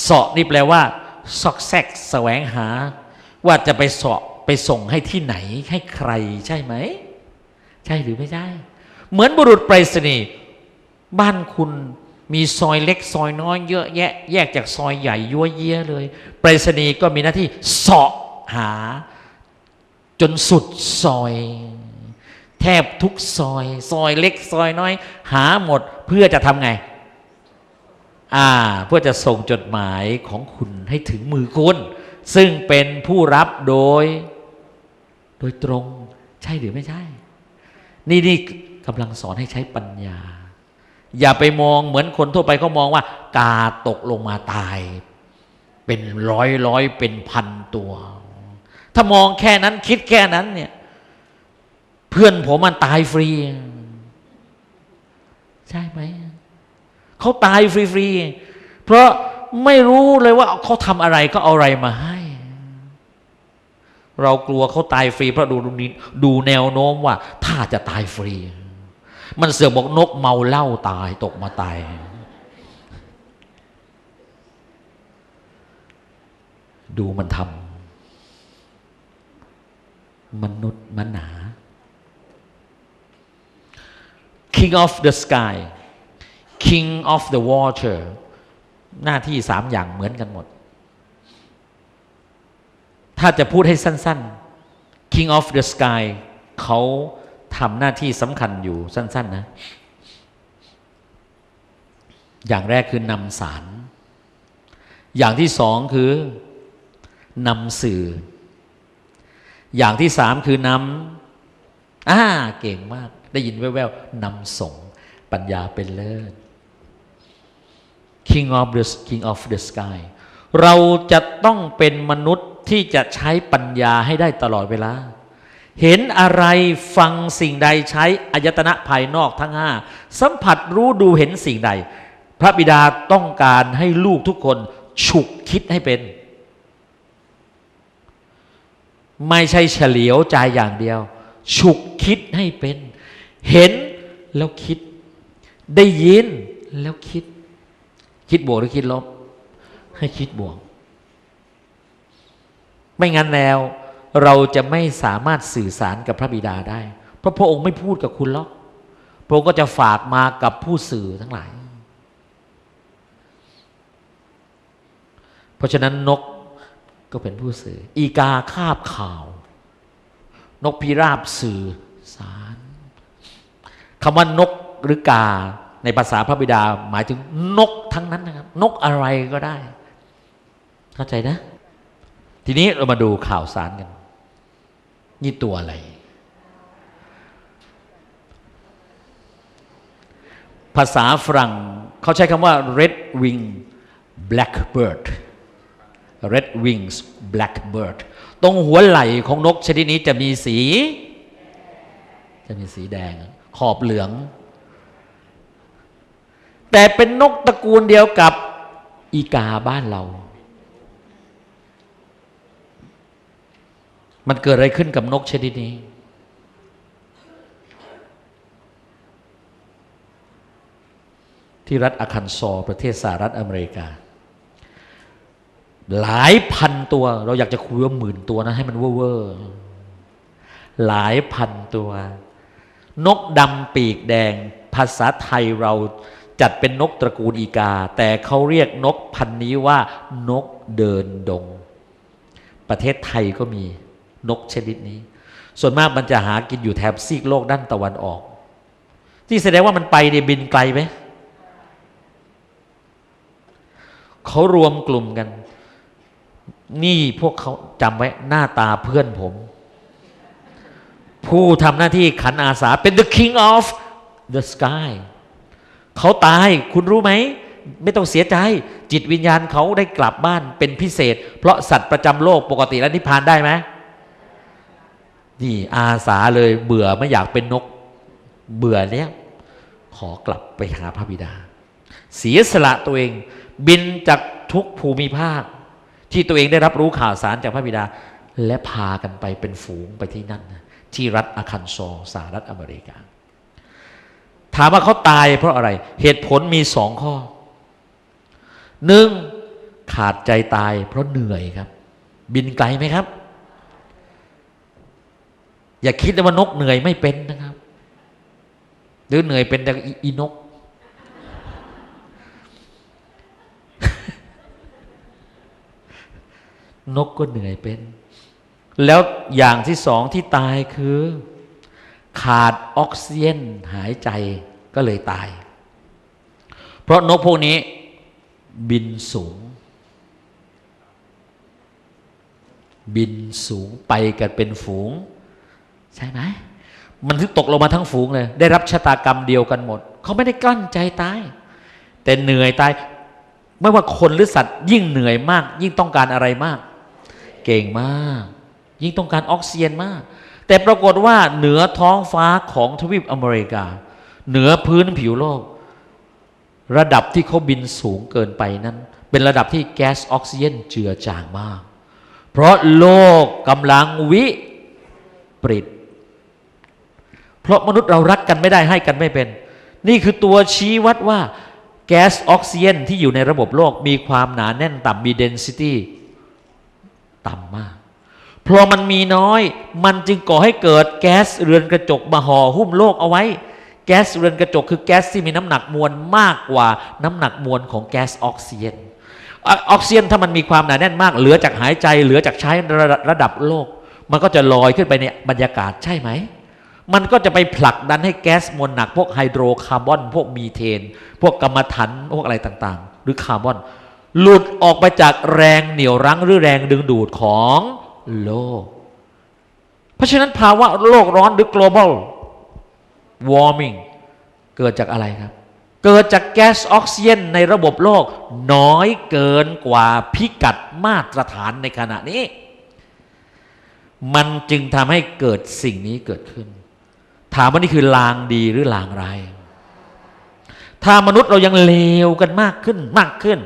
เสาะนี่แปลว่าซอกแซกแสวงหา ว่าจะไปเสาะไปส่งให้ที่ไหนให้ใครใช่ไหม ใช่หรือไม่ใช่ เหมือนบุรุษไปรษณีย์บ้านคุณมีซอยเล็กซอยน้อยเยอะแยะ แยกจากซอยใหญ่ยั่วเยี้ยเลย ไปรษณีย์ก็มีหน้าที่เสาะหา จนสุดซอย แทบทุกซอย ซอยเล็กซอยน้อย หาหมดเพื่อจะทำไง อ่าเพื่อจะส่งจดหมายของคุณให้ถึงมือคุณ ซึ่งเป็นผู้รับโดย โดยตรงใช่หรือไม่ใช่ นี่นี่กำลังสอนให้ใช้ปัญญา อย่าไปมองเหมือนคนทั่วไปเขามองว่า กาตกลงมาตาย เป็นร้อยร้อยเป็นพันตัว ถ้ามองแค่นั้นคิดแค่นั้นเนี่ย เพื่อนผมมันตายฟรี ใช่ไหม เขาตายฟรีๆ เพราะไม่รู้เลยว่าเขาทำอะไรก็เอาอะไรมาให้ เรากลัวเขาตายฟรีเพราะดูดูนี้ดูแนวโน้มว่า ถ้าจะตายฟรี มันเสือกบอกนกเมาเหล้าตายตกมาตายดูมันทำมนุษย์มันหนา King of the sky King of the water หน้าที่สามอย่างเหมือนกันหมด ถ้าจะพูดให้สั้น ๆ King of the sky เขาทำหน้าที่สำคัญอยู่สั้น ๆ นะ อย่างแรกคือนำสาร อย่างที่สองคือนำสื่อ อย่างที่สามคือนำอ่าเก่งมาก ได้ยินแว่วๆนำส่งปัญญาเป็นเลิศ King of the King of the sky เราจะต้องเป็นมนุษย์ที่จะใช้ปัญญาให้ได้ตลอดเวลา เห็นอะไรฟังสิ่งใดใช้อายตนะภายนอกทั้งห้าสัมผัสรู้ดูเห็นสิ่งใด พระบิดาต้องการให้ลูกทุกคนฉุกคิดให้เป็น ไม่ใช่เฉลียวใจอย่างเดียว ฉุกคิดให้เป็น เห็นแล้วคิด ได้ยินแล้วคิด คิดบวกหรือคิดลบ ให้คิดบวก ไม่งั้นแล้วเราจะไม่สามารถสื่อสารกับพระบิดาได้ เพราะพระองค์ไม่พูดกับคุณหรอก พระองค์ก็จะฝากมากับผู้สื่อทั้งหลาย เพราะฉะนั้นนกก็เป็นผู้สื่อ อีกาคาบข่าว นกพิราบสื่อสารคำว่านกหรือกา ในภาษาพระบิดาหมายถึงนกทั้งนั้นนะครับ นกอะไรก็ได้ เข้าใจนะ ทีนี้เรามาดูข่าวสารกัน นี่ตัวอะไร ภาษาฝรั่งเขาใช้คำว่า red wing blackbird red wings blackbird ตรงหัวไหล่ของนกชนิดนี้จะมีสี จะมีสีแดง ขอบเหลือง แต่เป็นนกตระกูลเดียวกับอีกาบ้านเรา มันเกิดอะไรขึ้นกับนกชนิดนี้ ที่รัฐอาคันซอประเทศสหรัฐอเมริกา หลายพันตัว เราอยากจะคุยว่าหมื่นตัวนะ ให้มันเว่อร์หลายพันตัว นกดำปีกแดง ภาษาไทยเรา จัดเป็นนกตระกูลอีกา แต่เขาเรียกนกพันนี้ว่านกเดินดง ประเทศไทยก็มีนกชนิดนี้ ส่วนมากมันจะหากินอยู่แถบซีกโลกด้านตะวันออก ที่แสดงว่ามันไปในยบินไกลไหมเขารวมกลุ่มกัน นี่พวกเขาจำไว้หน้าตาเพื่อนผม ผู้ทำหน้าที่ขันอาสาเป็น the king of the sky เขาตายคุณรู้ไหม ไม่ต้องเสียใจ จิตวิญญาณเขาได้กลับบ้านเป็นพิเศษ เพราะสัตว์ประจำโลกปกติแล้วนิพพานได้ไหมนี่อาสาเลยเบื่อไม่อยากเป็นนก เบื่อแล้วขอกลับไปหาพระบิดา เสียสละตัวเอง บินจากทุกภูมิภาค ที่ตัวเองได้รับรู้ข่าวสารจากพระบิดา และพากันไปเป็นฝูงไปที่นั่น ที่รัฐอาคันซอสหรัฐอเมริกา ถามว่าเขาตายเพราะอะไร เหตุผลมีสองข้อหนึ่งขาดใจตายเพราะเหนื่อยครับ บินไกลไหมครับ อย่าคิดนะว่านกเหนื่อยไม่เป็นนะครับ หรือเหนื่อยเป็นแต่อีอีนก นกก็เหนื่อยเป็น แล้วอย่างที่สองที่ตายคือ ขาดออกซิเจนหายใจก็เลยตาย เพราะนกพวกนี้บินสูง บินสูงไปกันเป็นฝูง ใช่ไหมมันถึงตกลงมาทั้งฝูงเลย ได้รับชะตากรรมเดียวกันหมด เขาไม่ได้กลั้นใจตาย แต่เหนื่อยตาย ไม่ว่าคนหรือสัตว์ ยิ่งเหนื่อยมาก ยิ่งต้องการอะไรมาก เก่งมาก ยิ่งต้องการออกซิเจนมาก แต่ปรากฏว่าเหนือท้องฟ้าของทวีปอเมริกา เหนือพื้นผิวโลก ระดับที่เขาบินสูงเกินไปนั้น เป็นระดับที่แก๊สออกซิเจนเจือจางมาก เพราะโลกกำลังวิปริตเพราะมนุษย์เรารักกันไม่ได้ให้กันไม่เป็น นี่คือตัวชี้วัดว่าแก๊สออกซิเจนที่อยู่ในระบบโลกมีความหนาแน่นต่ำมีเดนซิตี้ต่ำมาก เพราะมันมีน้อย มันจึงก่อให้เกิดแก๊สเรือนกระจกมาห่อหุ้มโลกเอาไว้ แก๊สเรือนกระจกคือแก๊สที่มีน้ำหนักมวลมากกว่าน้ำหนักมวลของแก๊สออกซิเจนออกซิเจนถ้ามันมีความหนาแน่นมาก เหลือจากหายใจ เหลือจากใช้ระดับระดับโลก มันก็จะลอยขึ้นไปในบรรยากาศใช่ไหม มันก็จะไปผลักดันให้แก๊สมวลหนัก พวกไฮโดรคาร์บอน พวกมีเทน พวกกัมมันถัน พวกอะไรต่างๆ หรือคาร์บอน หลุดออกไปจากแรงเหนี่ยวรั้งหรือแรงดึงดูดของ โลก เพราะฉะนั้นภาวะโลกร้อนหรือ global warming เกิดจากอะไรครับ เกิดจากแก๊สออกซิเจนในระบบโลก น้อยเกินกว่าพิกัดมาตรฐานในขณะนี้ มันจึงทำให้เกิดสิ่งนี้เกิดขึ้น ถามว่านี่คือลางดีหรือลางร้ายถ้ามนุษย์เรายังเลวกันมากขึ้นมากขึ้น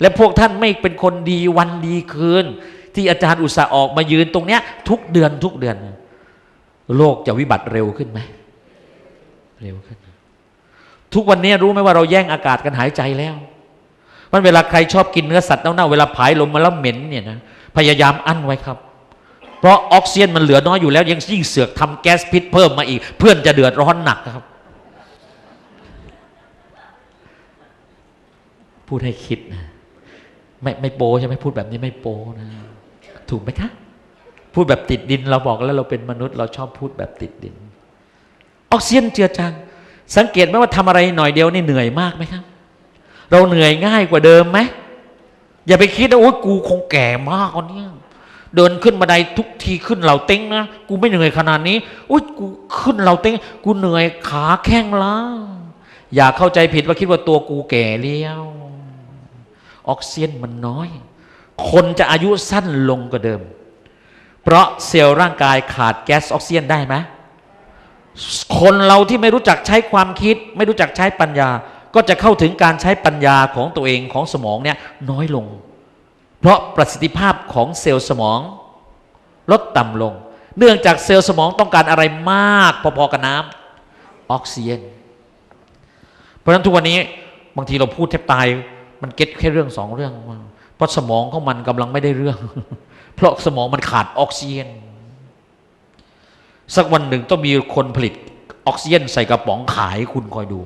และพวกท่านไม่เป็นคนดีวันดีคืน ที่อาจารย์อุตสาห์ออกมายืนตรงเนี้ย ทุกเดือนทุกเดือน โลกจะวิบัติเร็วขึ้นไหมเร็วขึ้น ทุกวันนี้รู้ไหมว่าเราแย่งอากาศกันหายใจแล้วมันเวลาใครชอบกินเนื้อสัตว์เน่าๆเวลาผายลมมาแล้วเหม็นเนี่ยนะพยายามอั้นไว้ครับ เพราะออกซิเจนมันเหลือน้อยอยู่แล้ว ยังยิ่งเสือกทำแก๊สพิษเพิ่มมาอีก เพื่อนจะเดือดร้อนหนักครับ พูดให้คิดนะไม่ไม่โปใช่ไหมพูดแบบนี้ไม่โปนะ ถูกไหมคะ พูดแบบติดดินเราบอกแล้วเราเป็นมนุษย์ เราชอบพูดแบบติดดิน ออกซิเจนเจือจางสังเกตไหมว่าทำอะไรหน่อยเดียวนี่เหนื่อยมากไหมครับ เราเหนื่อยง่ายกว่าเดิมไหมอย่าไปคิดนะโอ้ยกูคงแก่มากกว่านี้เดินขึ้นบันไดทุกทีขึ้นเหล่าเต็งนะกูไม่เหนื่อยขนาดนี้โอ้ยกูขึ้นเหล่าเต็งกูเหนื่อยขาแข้งล้าอย่าเข้าใจผิดว่าคิดว่าตัวกูแก่เลี้ยวออกซิเจนมันน้อย คนจะอายุสั้นลงกว่าเดิม เพราะเซลล์ร่างกายขาดแก๊สออกซิเจนได้ไหมคนเราที่ไม่รู้จักใช้ความคิด ไม่รู้จักใช้ปัญญา ก็จะเข้าถึงการใช้ปัญญาของตัวเองของสมองเนี่ยน้อยลง เพราะประสิทธิภาพของเซลล์สมองลดต่ำลง เนื่องจากเซลล์สมองต้องการอะไรมากพอๆกับน้ำออกซิเจนเพราะฉะนั้นทุกวันนี้บางทีเราพูดแทบตาย มันเก็ตแค่เรื่องสองเรื่อง เพราะสมองของมันกำลังไม่ได้เรื่อง เพราะสมองมันขาดออกซิเจนสักวันหนึ่งต้องมีคนผลิตออกซิเจนใส่กระป๋องขายคุณคอยดู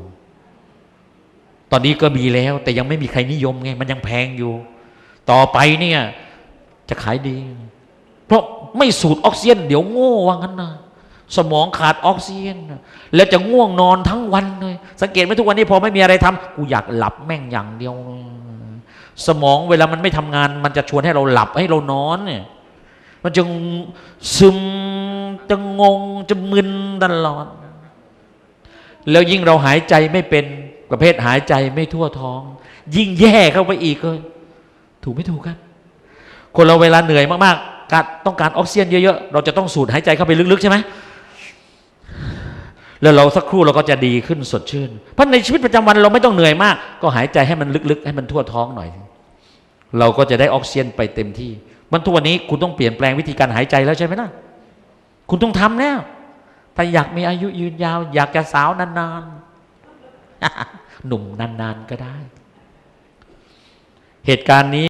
ตอนนี้ก็มีแล้ว แต่ยังไม่มีใครนิยมไง มันยังแพงอยู่ ต่อไปเนี่ยจะขายดี เพราะไม่สูดออกซิเจนเดี๋ยวโง่ว่างั้นนะสมองขาดออกซิเจนแล้วจะง่วงนอนทั้งวันเลย สังเกตไหมทุกวันนี้พอไม่มีอะไรทำกูอยากหลับแม่งอย่างเดียว สมองเวลามันไม่ทำงาน มันจะชวนให้เราหลับให้เรานอนเนี่ยมันจะซึมจะงงจะมึนตลอด แล้วยิ่งเราหายใจไม่เป็นประเภทหายใจไม่ทั่วท้อง ยิ่งแย่เข้าไปอีกเลยถูกไม่ถูกครับ คนเราเวลาเหนื่อยมากๆการต้องการออกซิเจนเยอะๆ เราจะต้องสูดหายใจเข้าไปลึกๆใช่ไหมแล้วเราสักครู่เราก็จะดีขึ้นสดชื่น เพราะในชีวิตประจำวันเราไม่ต้องเหนื่อยมาก ก็หายใจให้มันลึกๆ ให้มันทั่วท้องหน่อย เราก็จะได้ออกซิเจนไปเต็มที่ มันทุกวันนี้คุณต้องเปลี่ยนแปลงวิธีการหายใจแล้วใช่ไหมล่ะ คุณต้องทำแล้ว ถ้าอยากมีอายุยืนยาว อยากจะสาวนานๆ หนุ่มนานๆก็ได้ เหตุการณ์นี้